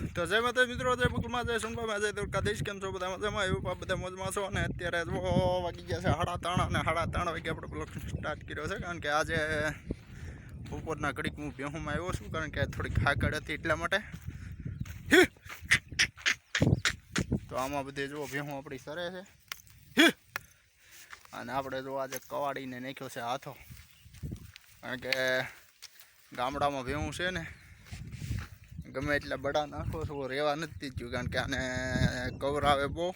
તો જય માતા મિત્રો, જય મુકુલમાં જય સુંભામાં જય દ્વારકાધીશ. કેમ છો બધા મજામાં? એવું પા બધા મોજમાં છો? અને અત્યારે વાગી ગયા છે સાડા ત્રણ અને સાડા ત્રણ વાગે આપણે બ્લોક સ્ટાર્ટ કર્યો છે. કારણ કે આજે બપોરના ઘડીક હું બેહુમાં આવ્યો છું, કારણ કે થોડીક ખાકડ હતી એટલા માટે. તો આમાં બધે જુઓ, ભેહું આપણી સરે છે. અને આપણે જો આજે કવાડીને નાખ્યો છે હાથો. કારણ કે ગામડામાં ભેહું છે ને ગમે એટલા બડા નાખો છો રહેવા નથી થયું કારણ કે આને કવર આવે બહુ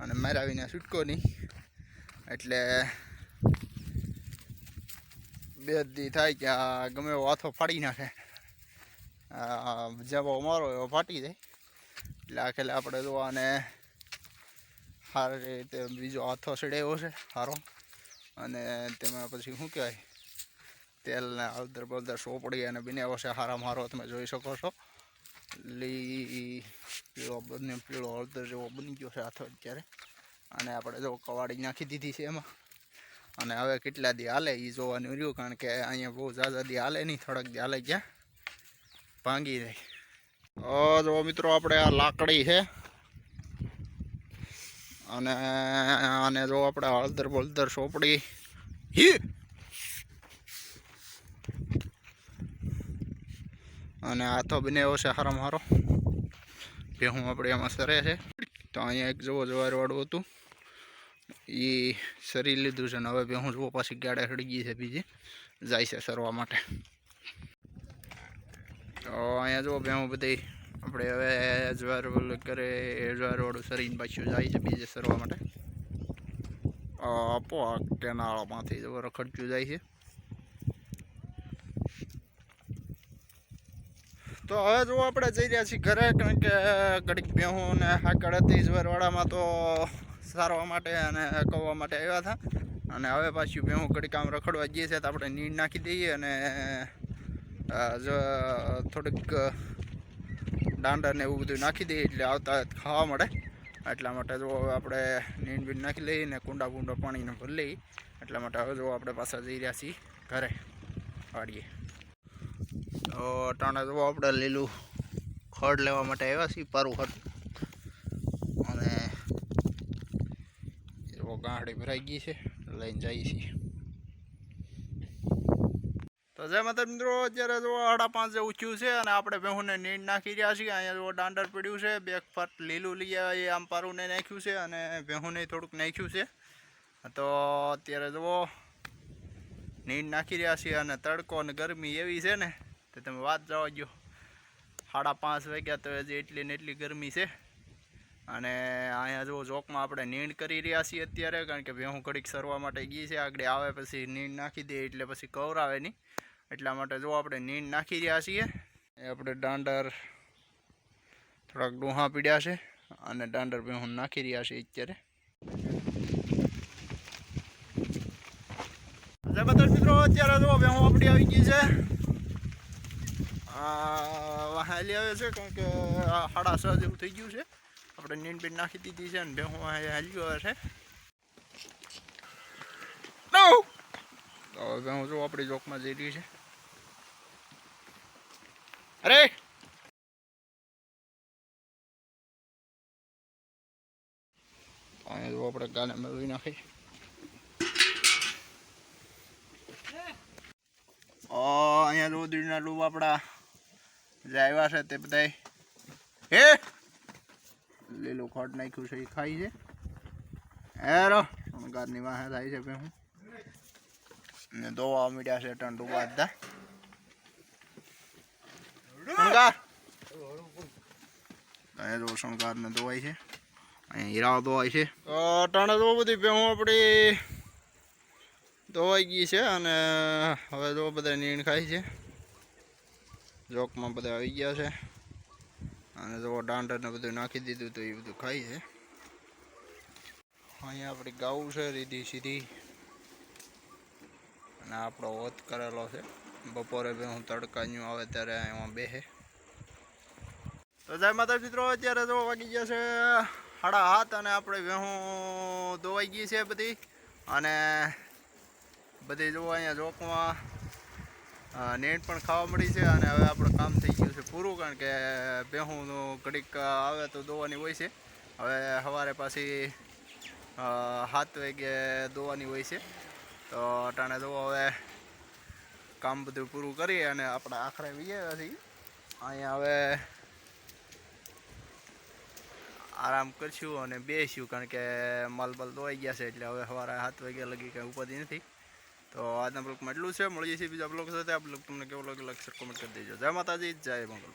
અને મેરાવીને વિના છૂટકો નહીં. એટલે બે દી થાય કે આ ગમે એવો હાથો ફાડી નાખે. જવો મારો એવો ફાટી જાય. એટલે આખેલે આપણે જો આને સારી રીતે બીજો હાથો સડાવ્યો છે સારો અને તેમાં પછી શું કહેવાય? તેલને હળદર બળદર સોપડી અને બનાવ્યો છે હારા મારો તમે જોઈ શકો છો. લી પીળો બંને પીળો હળદર જેવો બની ગયો છે હાથો અત્યારે. અને આપણે જો કવાડી નાખી દીધી છે એમાં. અને હવે કેટલા દી હાલે એ જોવાનું રહ્યું, કારણ કે અહીંયા બહુ ઝાઝા દી હાલે નહીં, થોડાક દી હાલે ગયા. ભાંગી જાય. જો મિત્રો, આપણે આ લાકડી છે. અને આને જો આપણે હળદર બળદર સોપડી. હી! અને હાથો એવો છે હારો મારો. ભેહું આપણે એમાં સરે છે. તો અહીંયા એક જવો જવારવાળું હતું. એ સરી લીધું છે ને હવે ભેહું જુઓ પાછી ગાડે સડી ગઈ છે બીજી. જાય છે સરવા માટે. તો અહીંયા જુઓ ભેહું બધી આપણે હવે જ્વાર ઓલું કરે, જવારવાળું સરીને પાછું જાય છે બીજે સરવા માટે. આપો આ કેનાળામાંથી રખડતું જાય છે. તો હવે જો આપણે જઈ રહ્યા છીએ ઘરે, કારણ કે ઘડીક બેહું ને હાકડ હતી ઝવેરવાડામાં તો સારવા માટે અને કવવા માટે આવ્યા હતા. અને હવે પાછું બેહું ઘડીક આમ રખડવા જઈએ છીએ તો આપણે નીડ નાખી દઈએ અને જો, થોડીક દાંડા ને એવું બધું નાખી દઈએ એટલે આવતા ખાવા મળે. એટલા માટે જો હવે આપણે નીંદ બીન નાખી લઈએ ને કુંડા કુંડા પાણીને ભરી લઈએ. એટલા માટે હવે જો આપણે પાછા જઈ રહ્યા છીએ ઘરે. વાડીએ. તો ટાણે તો આપણે લીલું ખડ લેવા માટે આવ્યા છીએ, પારું ખડ. અને ગાંઠડી ભરાઈ ગઈ છે, લઈને જઈએ છીએ. તો જય માતા મિત્રો, અત્યારે જો સાડા પાંચ જેવું થયું છે અને આપણે ભેહુને નીંદ નાખી રહ્યા છીએ. અહીંયા જો દાંડર પડ્યું છે, બે ફટ લીલું લઈ આવ્યા એ આમ પારુંને નાખ્યું છે અને ભેહુને થોડુંક નાખ્યું છે. તો અત્યારે જુઓ, નીંદ નાખી રહ્યા છીએ અને તડકો અને ગરમી એવી છે ને. તો તમે વાત જવા ગયો સાડા પાંચ વાગ્યા તો હજી એટલી ને એટલી ગરમી છે. અને અહીંયા જો ચોકમાં આપણે નીંદ કરી રહ્યા છીએ અત્યારે, કારણ કે ભેહું ઘડીક સરવા માટે ગઈ છે. આગળ આવે પછી નીંદ નાખી દે, એટલે પછી કવરાવે નહીં. એટલા માટે જો આપણે નીંદ નાખી રહ્યા છીએ. એ આપણે દાંડર થોડાક ડોહા પીડ્યા છે અને દાંડર ભેહું નાખી રહ્યા છીએ અત્યારે. મિત્રો, અત્યારે જો ભેહું આપણી આવી ગઈ છે. આ હાલી આવે છે કારણ કે સાડા છ જેવું થઈ ગયું છે. આપણે નીંદ બીન નાખી દીધી છે અને ભેહું હાલી આવે છે. તો હવે હું જો આપણી જોકમાં જઈ રહી છે. અરે! અહીંયા જો આપણે ગાને મેળવી નાખી. અહીંયા દીડના ડૂબ આપણા જે આવ્યા છે તે બધાય. હે? લીલું ખોટ નાખ્યું છે, એ ખાઈ છે. હેરો ગારની વાહે થાય છે હું ને ધોવા મીડ્યા છે ટંડુ ડૂબા હતા શણગાર શણગાર ને ધોવાય છે. અહીંયા હીરાઓ ધોવાય છે. તો ટાણે તો બધી ભેહું આપણી ધોવાઈ ગઈ છે અને હવે જો બધા નીણ ખાય છે. જોકમાં બધા આવી ગયા છે. અને જો દાંડર ને બધું નાખી દીધું તો એ બધું ખાય છે. અહીંયા આપણી ગાઉ છે રીધી સીધી. અને આપણો ઓત કરેલો છે. બપોરે બે હું તડકાન્યું આવે ત્યારે એમાં બેસે તો જય માતા મિત્રો અત્યારે જો વાગી ગયા છે સાડા હાથ અને આપણે વેહું ધોવાઈ ગઈ છે બધી. અને બધી જોવા અહીંયા ચોકમાં અ, નેટ પણ ખાવા મળી છે અને હવે આપણું કામ થઈ ગયું છે પૂરું, કારણ કે ભેહુંનું ઘડીક આવે તો દોવાની હોય છે. હવે સવારે પાછી સાત વાગે દોવાની હોય છે. તો અટાણે દો હવે કામ બધું પૂરું કરી અને આપણે આખરે ગયા છીએ અહીંયા હવે આરામ કરશું અને બેસ્યું કારણ કે માલ બાલ દોવાઈ ગયા છે એટલે હવે સવારે સાત વાગ્યા લગી કંઈ ઉપાધિ નથી. તો આજના બ્લોગમાં એટલું છે. મળીએ છીએ બીજા બ્લોગ સાથે. આ બ્લોગ તમને કેવો લાગે લાગશે કોમેન્ટ કરી દેજો. જય માતાજી, જય મંગલ.